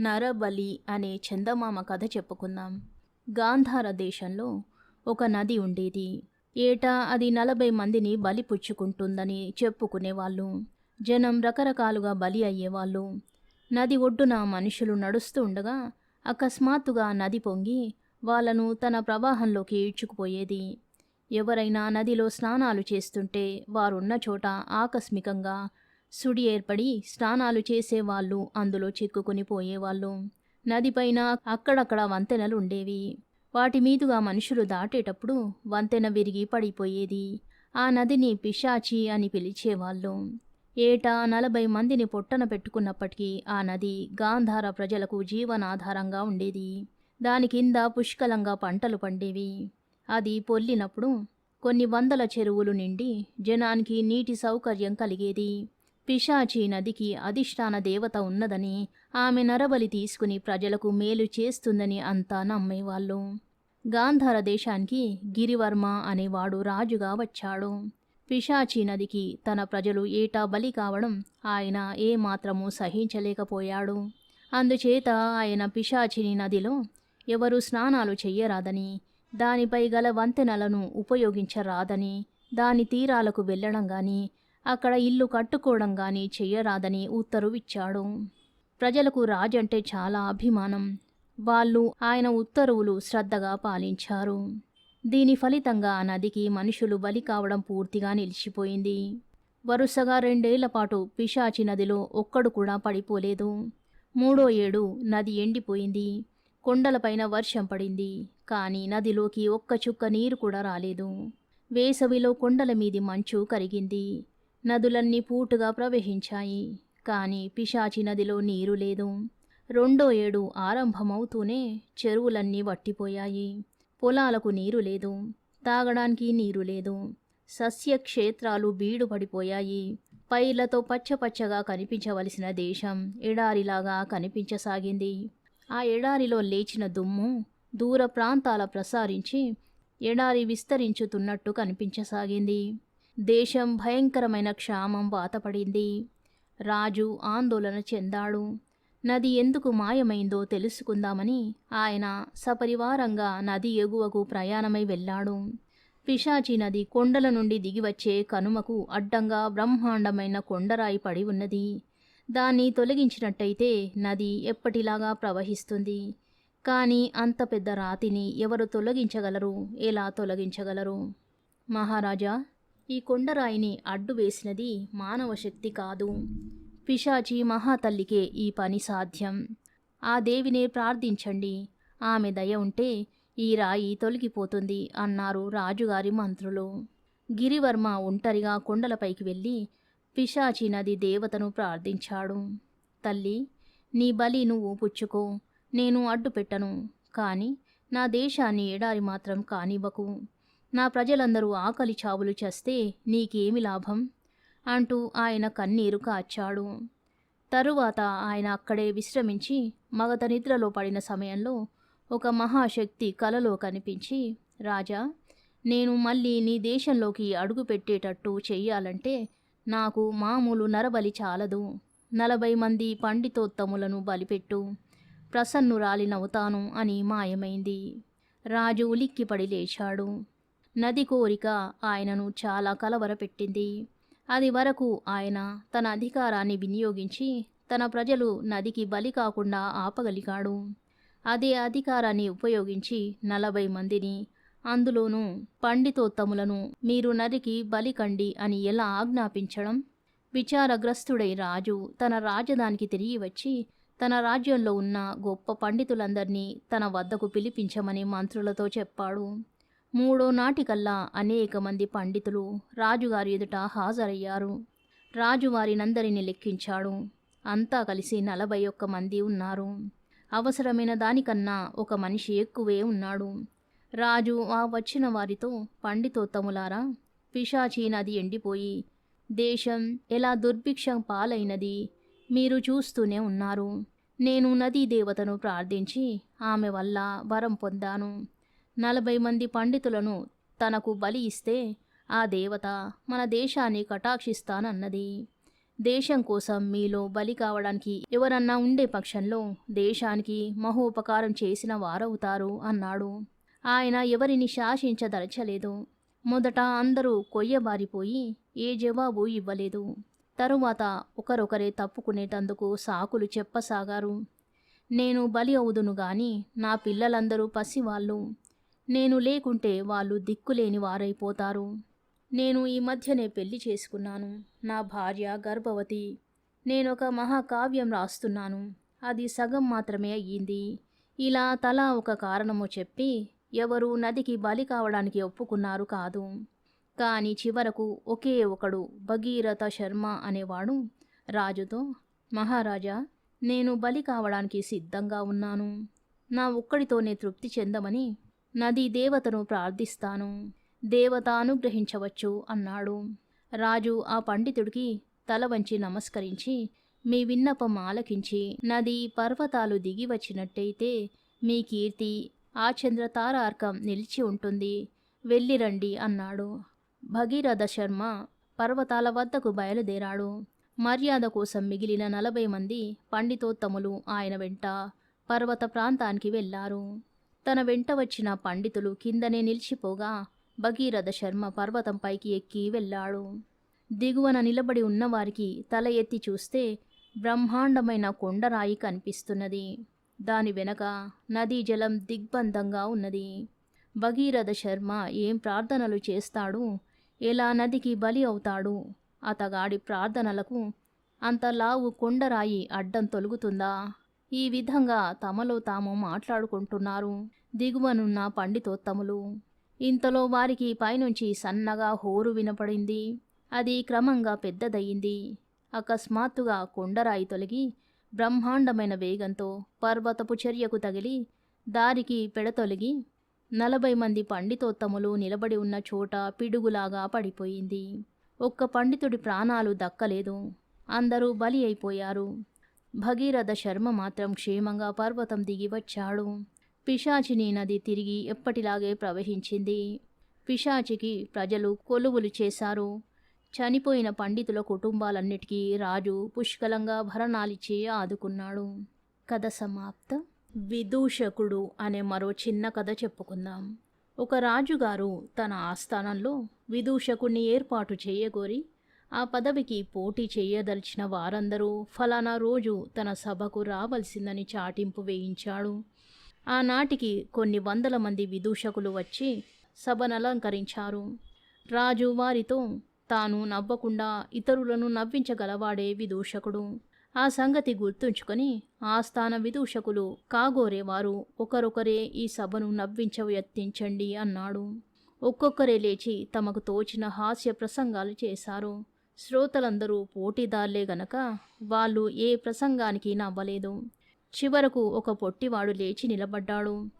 నరబలి అనే చందమామ కథ చెప్పుకుందాం. గాంధార దేశంలో ఒక నది ఉండేది. ఏటా అది నలభై మందిని బలి పుచ్చుకుంటుందని చెప్పుకునేవాళ్ళు జనం రకరకాలుగా బలి అయ్యేవాళ్ళు. నది ఒడ్డున మనుషులు నడుస్తూ ఉండగా అకస్మాత్తుగా నది పొంగి వాళ్ళను తన ప్రవాహంలోకి ఈడ్చుకుపోయేది. ఎవరైనా నదిలో స్నానాలు చేస్తుంటే వారున్న చోట ఆకస్మికంగా సుడి ఏర్పడి స్నానాలు చేసేవాళ్ళు అందులో చిక్కుకుని పోయేవాళ్ళు. నదిపైన అక్కడక్కడ వంతెనలు ఉండేవి వాటి మీదుగా మనుషులు దాటేటప్పుడు వంతెన విరిగి పడిపోయేది. ఆ నదిని పిశాచి అని పిలిచేవాళ్ళు. ఏటా నలభై మందిని పొట్టన పెట్టుకున్నప్పటికీ ఆ నది గాంధార ప్రజలకు జీవనాధారంగా ఉండేది. దాని కింద పుష్కలంగా పంటలు పండేవి. అది పొల్లినప్పుడు కొన్ని వందల చెరువులు నిండి జనానికి నీటి సౌకర్యం కలిగేది. పిశాచి నదికి అధిష్టాన దేవత ఉన్నదని ఆమె నరబలి తీసుకుని ప్రజలకు మేలు చేస్తుందని అంతా నమ్మేవాళ్ళు గాంధార దేశానికి గిరివర్మ అనేవాడు రాజుగా వచ్చాడు. పిశాచి నదికి తన ప్రజలు ఏటా బలి కావడం ఆయన ఏమాత్రమూ సహించలేకపోయాడు. అందుచేత ఆయన పిశాచిని నదిలో ఎవరు స్నానాలు చెయ్యరాదని దానిపై గల వంతెనలను ఉపయోగించరాదని దాని తీరాలకు వెళ్ళడం గాని అక్కడ ఇల్లు కట్టుకోవడం కానీ చెయ్యరాదని ఉత్తరువిచ్చాడు. ప్రజలకు రాజంటే చాలా అభిమానం. వాళ్ళు ఆయన ఉత్తర్వులు శ్రద్ధగా పాలించారు. దీని ఫలితంగా ఆ నదికి మనుషులు బలి కావడం పూర్తిగా నిలిచిపోయింది. వరుసగా రెండేళ్ళ పాటు పిశాచి నదిలో ఒక్కడు కూడా పడిపోలేదు. మూడో ఏడు నది ఎండిపోయింది. కొండలపైన వర్షం పడింది. కానీ నదిలోకి ఒక్క చుక్క నీరు కూడా రాలేదు. వేసవిలో కొండల మీది మంచు కరిగింది. నదులన్నీ పూటుగా ప్రవహించాయి. కానీ పిశాచి నదిలో నీరు లేదు. రెండో ఏడు ఆరంభమవుతూనే చెరువులన్నీ వట్టిపోయాయి. పొలాలకు నీరు లేదు. తాగడానికి నీరు లేదు. సస్యక్షేత్రాలు బీడుపడిపోయాయి. పైర్లతో పచ్చపచ్చగా కనిపించవలసిన దేశం ఎడారిలాగా కనిపించసాగింది. ఆ ఎడారిలో లేచిన దుమ్ము దూర ప్రాంతాల ప్రసారించి ఎడారి విస్తరించుతున్నట్టు కనిపించసాగింది. దేశం భయంకరమైన క్షామం వాతపడింది. రాజు ఆందోళన చెందాడు. నది ఎందుకు మాయమైందో తెలుసుకుందామని ఆయన సపరివారంగా నది ఎగువకు ప్రయాణమై వెళ్ళాడు. పిశాచి నది కొండల నుండి దిగివచ్చే కనుమకు అడ్డంగా బ్రహ్మాండమైన కొండరాయి పడి ఉన్నది. దాన్ని తొలగించినట్టయితే నది ఎప్పటిలాగా ప్రవహిస్తుంది. కానీ అంత పెద్ద రాతిని ఎవరు తొలగించగలరు? ఎలా తొలగించగలరు? మహారాజా ఈ కొండరాయిని అడ్డు వేసినది మానవ శక్తి కాదు. పిశాచి మహాతల్లికే ఈ పని సాధ్యం. ఆ దేవినే ప్రార్థించండి. ఆమె దయ ఉంటే ఈ రాయి తొలగిపోతుంది అన్నారు రాజుగారి మంత్రులు. గిరివర్మ ఒంటరిగా కొండలపైకి వెళ్ళి పిశాచి నది దేవతను ప్రార్థించాడు. తల్లి నీ బలి నువ్వు పుచ్చుకో నేను అడ్డు పెట్టను కానీ నా దేశాన్ని ఎడారి మాత్రం కానివ్వకు. నా ప్రజలందరూ ఆకలి చావులు చేస్తే నీకేమి లాభం? అంటూ ఆయన కన్నీరు కాచాడు. తరువాత ఆయన అక్కడే విశ్రమించి మగత నిద్రలో పడిన సమయంలో ఒక మహాశక్తి కలలో కనిపించి రాజా నేను మళ్ళీ నీ దేశంలోకి అడుగుపెట్టేటట్టు చెయ్యాలంటే నాకు మామూలు నరబలి చాలదు. నలభై మంది పండితోత్తములను బలిపెట్టు. ప్రసన్నురాలినవుతాను అని మాయమైంది. రాజు ఉలిక్కిపడి లేచాడు. నది కోరిక ఆయనను చాలా కలవరపెట్టింది. అది వరకు ఆయన తన అధికారాన్ని వినియోగించి తన ప్రజలు నదికి బలి కాకుండా ఆపగలిగాడు. అదే అధికారాన్ని ఉపయోగించి నలభై మందిని అందులోనూ పండితోత్తములను మీరు నదికి బలికండి అని ఎలా ఆజ్ఞాపించడం? విచారగ్రస్తుడై రాజు తన రాజధానికి తిరిగి వచ్చి తన రాజ్యంలో ఉన్న గొప్ప పండితులందరినీ తన వద్దకు పిలిపించమని మంత్రులతో చెప్పాడు. మూడో నాటికల్లా అనేక మంది పండితులు రాజుగారి ఎదుట హాజరయ్యారు. రాజువారినందరిని లెక్కించాడు. అంతా కలిసి నలభై ఒక్క మంది ఉన్నారు. అవసరమైన దానికన్నా ఒక మనిషి ఎక్కువే ఉన్నాడు. రాజు ఆ వచ్చిన వారితో పండితోత్తములారా పిశాచీ నది ఎండిపోయి దేశం ఎలా దుర్భిక్షం పాలైనది మీరు చూస్తూనే ఉన్నారు. నేను నదీ దేవతను ప్రార్థించి ఆమె వల్ల వరం పొందాను. నలభై మంది పండితులను తనకు బలి ఇస్తే ఆ దేవత మన దేశాన్ని కటాక్షిస్తానన్నది. దేశం కోసం మీలో బలి కావడానికి ఎవరన్నా ఉండే పక్షంలో దేశానికి మహోపకారం చేసిన వారవుతారు అన్నాడు. ఆయన ఎవరిని శాసించదలచలేదు. మొదట అందరూ కొయ్యబారిపోయి ఏ జవాబు ఇవ్వలేదు. తరువాత ఒకరొకరే తప్పుకునేటందుకు సాకులు చెప్పసాగారు. నేను బలి అవుదును గాని నా పిల్లలందరూ పసివాళ్ళు. నేను లేకుంటే వాళ్ళు దిక్కులేని వారైపోతారు నేను ఈ మధ్యనే పెళ్ళి చేసుకున్నాను. నా భార్య గర్భవతి. నేనొక మహాకావ్యం రాస్తున్నాను. అది సగం మాత్రమే అయ్యింది. ఇలా తలా ఒక కారణము చెప్పి ఎవరు నదికి బలి కావడానికి ఒప్పుకున్నారు కాదు. కానీ చివరకు ఒకే ఒకడు భగీరథ శర్మ అనేవాడు రాజుతో మహారాజా నేను బలి కావడానికి సిద్ధంగా ఉన్నాను. నా ఒక్కడితోనే తృప్తి చెందమని నదీ దేవతను ప్రార్థిస్తాను. దేవత అనుగ్రహించవచ్చు అన్నాడు. రాజు ఆ పండితుడికి తల వంచి నమస్కరించి మీ విన్నపం ఆలకించి నది పర్వతాలు దిగి వచ్చినట్టయితే మీ కీర్తి ఆ చంద్ర తారార్కం నిలిచి ఉంటుంది. వెళ్ళిరండి అన్నాడు. భగీరథ శర్మ పర్వతాల వద్దకు బయలుదేరాడు. మర్యాద కోసం మిగిలిన నలభై మంది పండితోత్తములు ఆయన వెంట పర్వత ప్రాంతానికి వెళ్ళారు తన వెంట వచ్చిన పండితులు కిందనే నిలిచిపోగా భగీరథ శర్మ పర్వతంపైకి ఎక్కి వెళ్ళాడు. దిగువన నిలబడి ఉన్నవారికి తల ఎత్తి చూస్తే బ్రహ్మాండమైన కొండరాయి కనిపిస్తున్నది. దాని వెనక నదీ జలం దిగ్బంధంగా ఉన్నది. భగీరథ శర్మ ఏం ప్రార్థనలు చేస్తాడు? ఎలా నదికి బలి అవుతాడు? అతగాడి ప్రార్థనలకు అంత లావు కొండరాయి అడ్డం తొలుగుతుందా? ఈ విధంగా తమలో తాము మాట్లాడుకుంటున్నారు. దిగువనున్న పండితోత్తములు. ఇంతలో వారికి పైనుంచి సన్నగా హోరు వినపడింది. అది క్రమంగా పెద్దదయ్యింది. అకస్మాత్తుగా కొండరాయి తొలగి బ్రహ్మాండమైన వేగంతో పర్వతపు చర్యకు తగిలి దారికి పెడతొలగి నలభై మంది పండితోత్తములు నిలబడి ఉన్న చోట పిడుగులాగా పడిపోయింది. ఒక్క పండితుడి ప్రాణాలు దక్కలేదు. అందరూ బలి అయిపోయారు. భగీరథ శర్మ మాత్రం క్షేమంగా పర్వతం దిగి వచ్చాడు. పిశాచిని నది తిరిగి ఎప్పటిలాగే ప్రవహించింది. పిశాచికి ప్రజలు కొలువులు చేశారు. చనిపోయిన పండితుల కుటుంబాలన్నిటికీ రాజు పుష్కలంగా భరణాలిచ్చి ఆదుకున్నాడు. కథ సమాప్తం. విదూషకుడు అనే మరో చిన్న కథ చెప్పుకుందాం. ఒక రాజుగారు తన ఆస్థానంలో విదూషకుణ్ణి ఏర్పాటు చేయగోరి ఆ పదవికి పోటీ చేయదలిచిన వారందరూ ఫలానా రోజు తన సభకు రావలసిందని చాటింపు వేయించాడు. ఆనాటికి కొన్ని వందల మంది విదూషకులు వచ్చి సభనలంకరించారు. రాజు వారితో తాను నవ్వకుండా ఇతరులను నవ్వించగలవాడే విదూషకుడు. ఆ సంగతి గుర్తుంచుకొని ఆస్థాన విదూషకులు కాగోరేవారు ఒకరొకరే ఈ సభను నవ్వించ యత్నించండి అన్నాడు. ఒక్కొక్కరే లేచి తమకు తోచిన హాస్య ప్రసంగాలు చేశారు. శ్రోతలందరూ పోటీదారులే గనక వాళ్ళు ఏ ప్రసంగానికి నవ్వలేదు. చివరకు ఒక పొట్టివాడు లేచి నిలబడ్డాడు.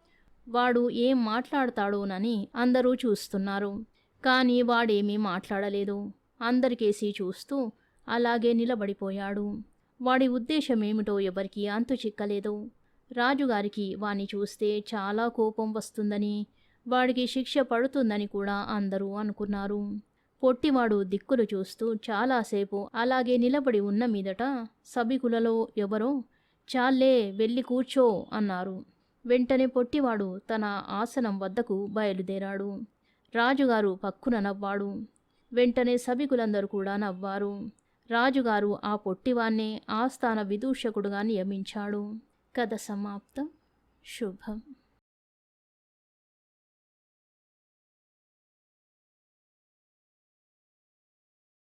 వాడు ఏం మాట్లాడతాడోనని అందరూ చూస్తున్నారు. కానీ వాడేమీ మాట్లాడలేదు. అందరికేసి చూస్తూ అలాగే నిలబడిపోయాడు. వాడి ఉద్దేశమేమిటో ఎవరికీ అంతు చిక్కలేదు. రాజుగారికి వాణ్ణి చూస్తే చాలా కోపం వస్తుందని వాడికి శిక్ష పడుతుందని కూడా అందరూ అనుకున్నారు. పొట్టివాడు దిక్కులు చూస్తూ చాలాసేపు అలాగే నిలబడి ఉన్న మీదట సభికులలో ఎవరో చాలే వెళ్ళి కూర్చో అన్నారు. వెంటనే పొట్టివాడు తన ఆసనం వద్దకు బయలుదేరాడు. రాజుగారు పక్కున నవ్వాడు. వెంటనే సభికులందరూ కూడా నవ్వారు. రాజుగారు ఆ పొట్టివాన్నే ఆస్థాన విదూషకుడుగా నియమించాడు. కథ సమాప్తం. శుభం.